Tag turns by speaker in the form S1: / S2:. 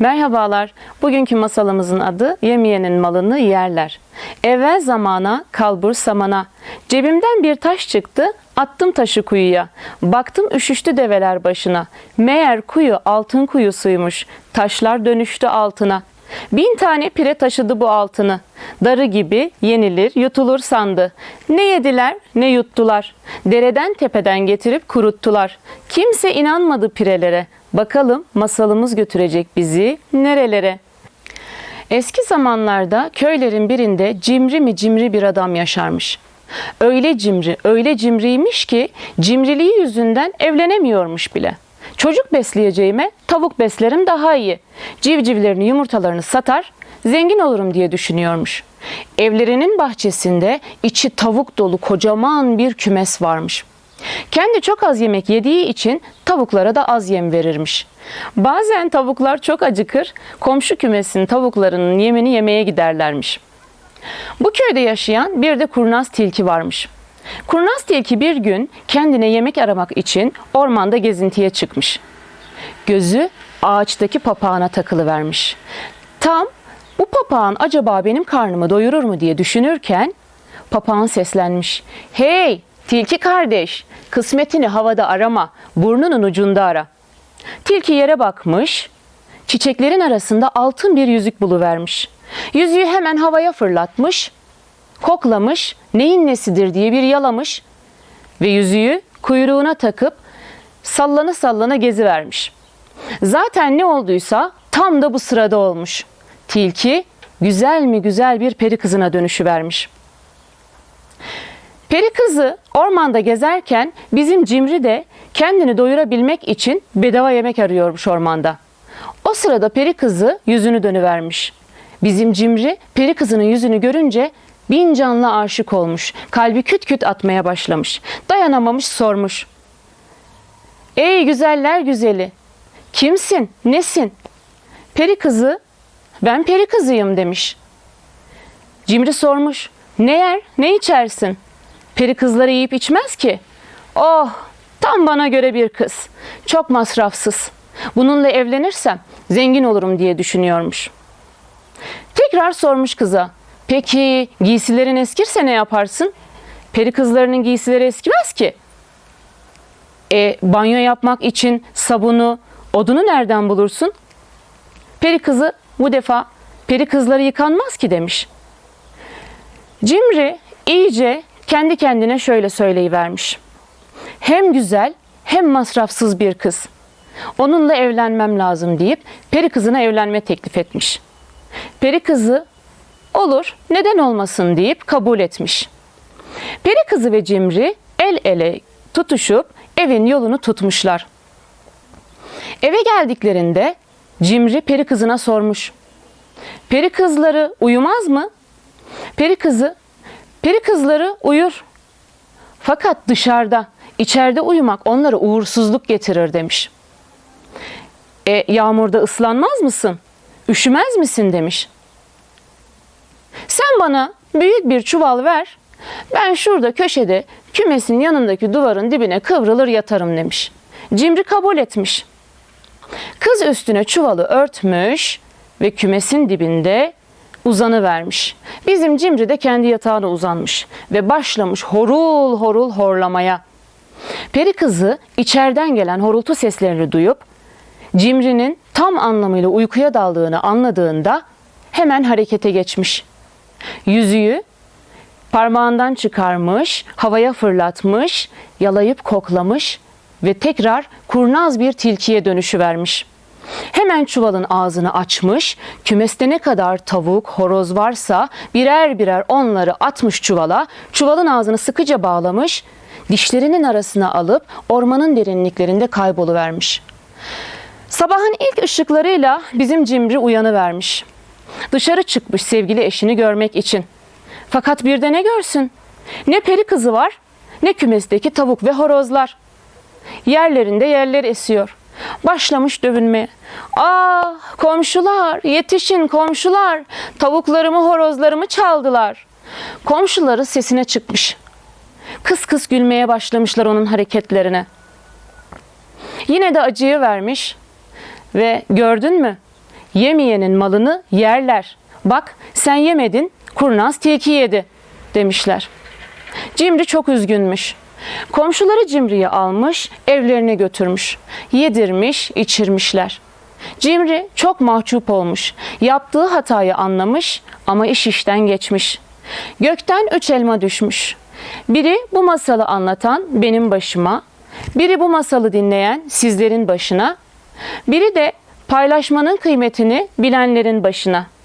S1: Merhabalar. Bugünkü masalımızın adı Yemeyenin malını yerler. Evvel zamana, kalbur samana. Cebimden bir taş çıktı, attım taşı kuyuya. Baktım üşüştü develer başına. Meğer kuyu altın kuyusuymuş. Taşlar dönüştü altına. Bin tane pire taşıdı bu altını. Darı gibi yenilir, yutulur sandı. Ne yediler, ne yuttular. Dereden tepeden getirip kuruttular. Kimse inanmadı pirelere. Bakalım masalımız götürecek bizi nerelere? Eski zamanlarda köylerin birinde cimri mi cimri bir adam yaşarmış. Öyle cimri, öyle cimriymiş ki cimriliği yüzünden evlenemiyormuş bile. Çocuk besleyeceğime tavuk beslerim daha iyi. Civcivlerini, yumurtalarını satar, zengin olurum diye düşünüyormuş. Evlerinin bahçesinde içi tavuk dolu kocaman bir kümes varmış. Kendi çok az yemek yediği için tavuklara da az yem verirmiş. Bazen tavuklar çok acıkır, komşu kümesin tavuklarının yemini yemeye giderlermiş. Bu köyde yaşayan bir de kurnaz tilki varmış. Kurnaz tilki bir gün kendine yemek aramak için ormanda gezintiye çıkmış. Gözü ağaçtaki papağana takılı vermiş. Tam bu papağan acaba benim karnımı doyurur mu diye düşünürken papağan seslenmiş. Hey tilki kardeş kısmetini havada arama burnunun ucunda ara. Tilki yere bakmış çiçeklerin arasında altın bir yüzük buluvermiş. Yüzüğü hemen havaya fırlatmış koklamış, neyin nesidir diye bir yalamış ve yüzüğü kuyruğuna takıp sallana sallana gezivermiş. Zaten ne olduysa tam da bu sırada olmuş. Tilki güzel mi güzel bir peri kızına dönüşüvermiş. Peri kızı ormanda gezerken bizim cimri de kendini doyurabilmek için bedava yemek arıyormuş ormanda. O sırada peri kızı yüzünü dönüvermiş. Bizim cimri peri kızının yüzünü görünce bin canlı aşık olmuş. Kalbi küt küt atmaya başlamış. Dayanamamış sormuş. Ey güzeller güzeli, kimsin, nesin? Peri kızı, ben peri kızıyım demiş. Cimri sormuş, ne yer, ne içersin? Peri kızları yiyip içmez ki. Oh, tam bana göre bir kız. Çok masrafsız. Bununla evlenirsem zengin olurum diye düşünüyormuş. Tekrar sormuş kıza. Peki giysilerin eskirse ne yaparsın? Peri kızlarının giysileri eskimez ki. E banyo yapmak için sabunu, odunu nereden bulursun? Peri kızı bu defa peri kızları yıkanmaz ki demiş. Cimri iyice kendi kendine şöyle söyleyivermiş. Hem güzel hem masrafsız bir kız. Onunla evlenmem lazım deyip peri kızına evlenme teklif etmiş. Peri kızı olur neden olmasın deyip kabul etmiş. Peri kızı ve Cimri el ele tutuşup evin yolunu tutmuşlar. Eve geldiklerinde Cimri peri kızına sormuş. Peri kızları uyumaz mı? Peri kızı, peri kızları uyur. Fakat dışarıda, içeride uyumak onlara uğursuzluk getirir demiş. E yağmurda ıslanmaz mısın? Üşümez misin demiş. Sen bana büyük bir çuval ver. Ben şurada köşede kümesin yanındaki duvarın dibine kıvrılır yatarım demiş. Cimri kabul etmiş. Kız üstüne çuvalı örtmüş ve kümesin dibinde uzanı vermiş. Bizim Cimri de kendi yatağına uzanmış ve başlamış horul horul horlamaya. Peri kızı içeriden gelen horultu seslerini duyup Cimri'nin tam anlamıyla uykuya daldığını anladığında hemen harekete geçmiş. Yüzüğü parmağından çıkarmış, havaya fırlatmış, yalayıp koklamış ve tekrar kurnaz bir tilkiye dönüşü vermiş. Hemen çuvalın ağzını açmış, kümeste ne kadar tavuk, horoz varsa birer birer onları atmış çuvala, çuvalın ağzını sıkıca bağlamış, dişlerinin arasına alıp ormanın derinliklerinde kayboluvermiş. Sabahın ilk ışıklarıyla bizim cimri uyanıvermiş. Dışarı çıkmış sevgili eşini görmek için. Fakat bir de ne görsün? Ne peri kızı var, ne kümesteki tavuk ve horozlar. Yerlerinde yerler esiyor. Başlamış dövünmeye. Ah komşular yetişin komşular. Tavuklarımı horozlarımı çaldılar. Komşuları sesine çıkmış. Kıs kıs gülmeye başlamışlar onun hareketlerine. Yine de acıyı vermiş ve gördün mü? Yemeyenin malını yerler. Bak sen yemedin, kurnaz tilki yedi demişler. Cimri çok üzgünmüş. Komşuları Cimri'yi almış, evlerine götürmüş. Yedirmiş, içirmişler. Cimri çok mahcup olmuş. Yaptığı hatayı anlamış ama iş işten geçmiş. Gökten üç elma düşmüş. Biri bu masalı anlatan benim başıma, biri bu masalı dinleyen sizlerin başına, biri de paylaşmanın kıymetini bilenlerin başına.''